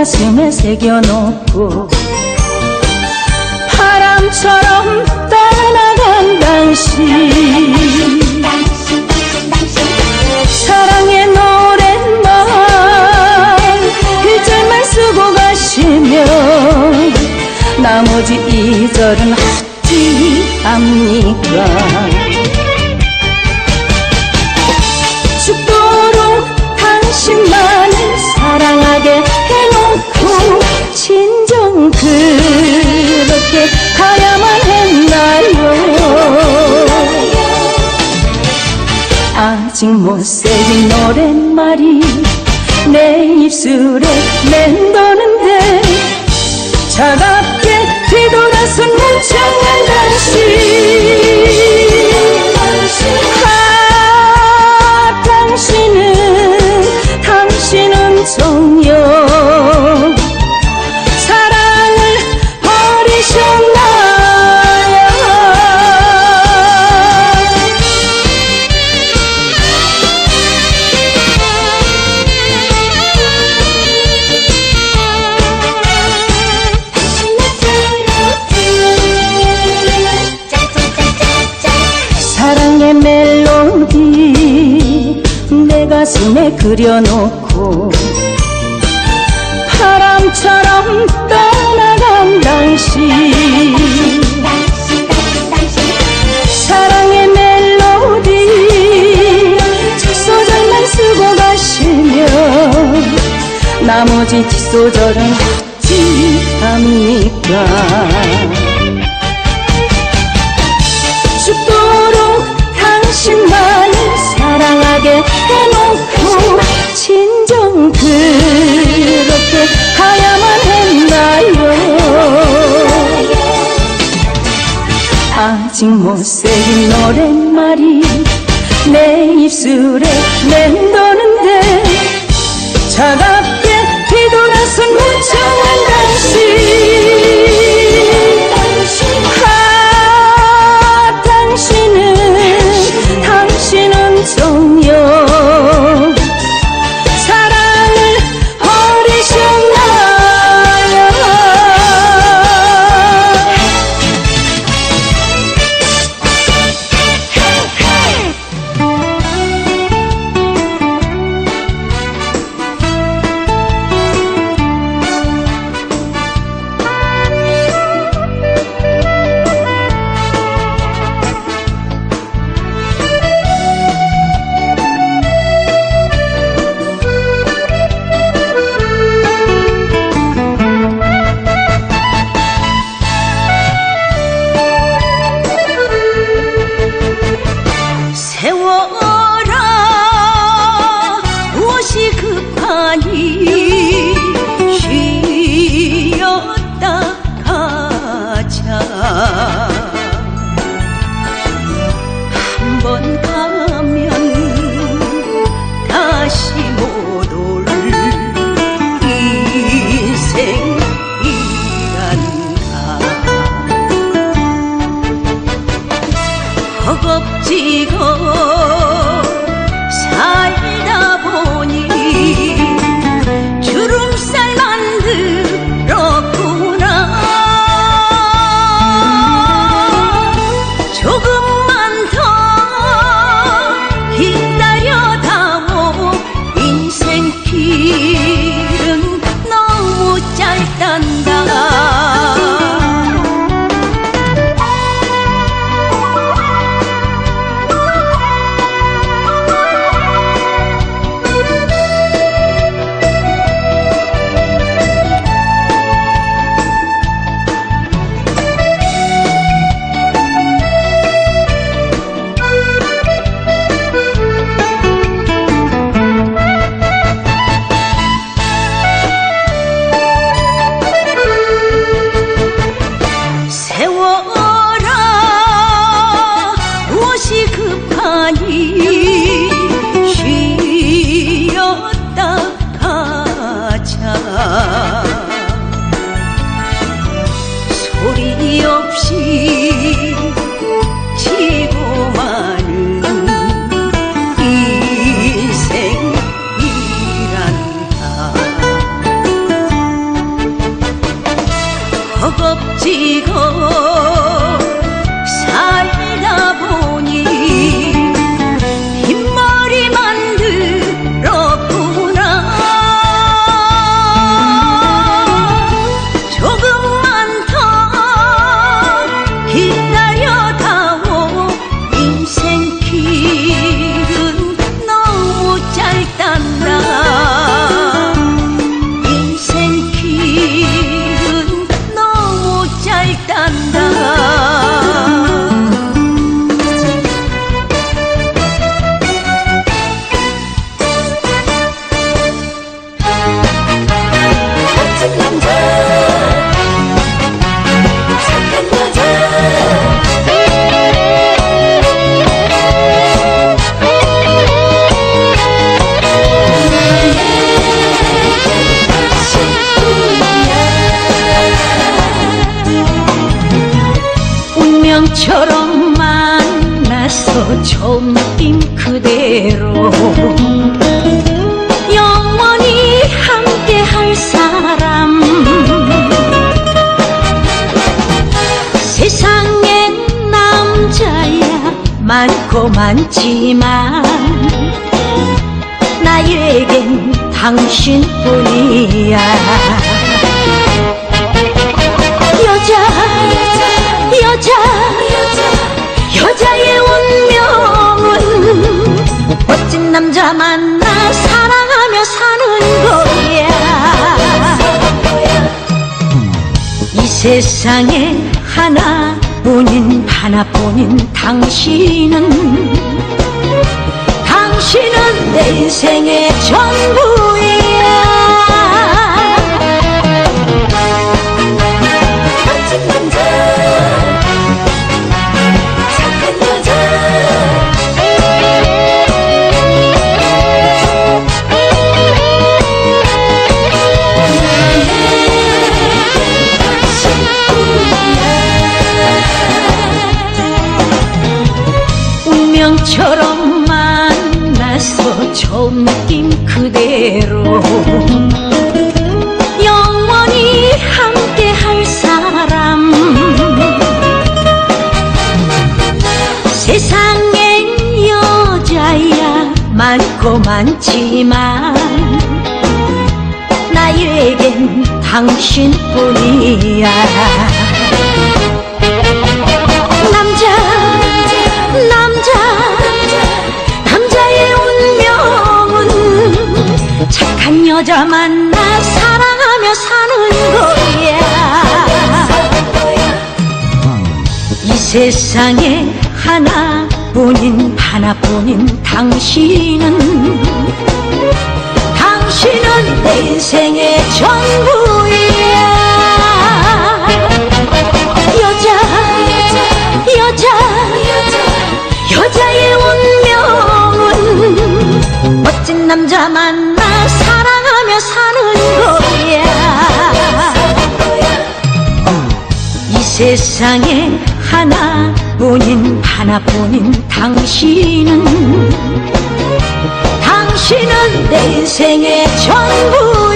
가슴에 새겨놓고 바람처럼 떠나간 당신. 사랑의 노랫말 글자만 쓰고 가시면 나머지 이절은 새긴 노랫말이 내 입술에 맴도는데 차갑 그려놓고 바람처럼 떠나간 당신. 사랑의 멜로디 첫 소절만 쓰고 가시면 나머지 뒷소절은 어찌합니까. 죽도 못 새긴 노랫말이 내 입술에 more 영원히 함께 할 사람. 세상엔 남자야 많고 많지만 나에겐 당신뿐이야. 여자 여자 여자의 운명 남자 만나 사랑하며 사는 거야. 이 세상에 하나뿐인 하나뿐인 당신은 당신은 내 인생의 전부 운명처럼 만나서 처음 느낌 그대로. 영원히 함께 할 사람. 세상엔 여자야 많고 많지만 나에겐 당신뿐이야 여자 만나 사랑하며 사는 거야. 이 세상에 하나뿐인 하나뿐인 당신은 당신은 내 인생의 전부야 세상에 하나뿐인 하나뿐인 당신은 당신은 내 인생의 전부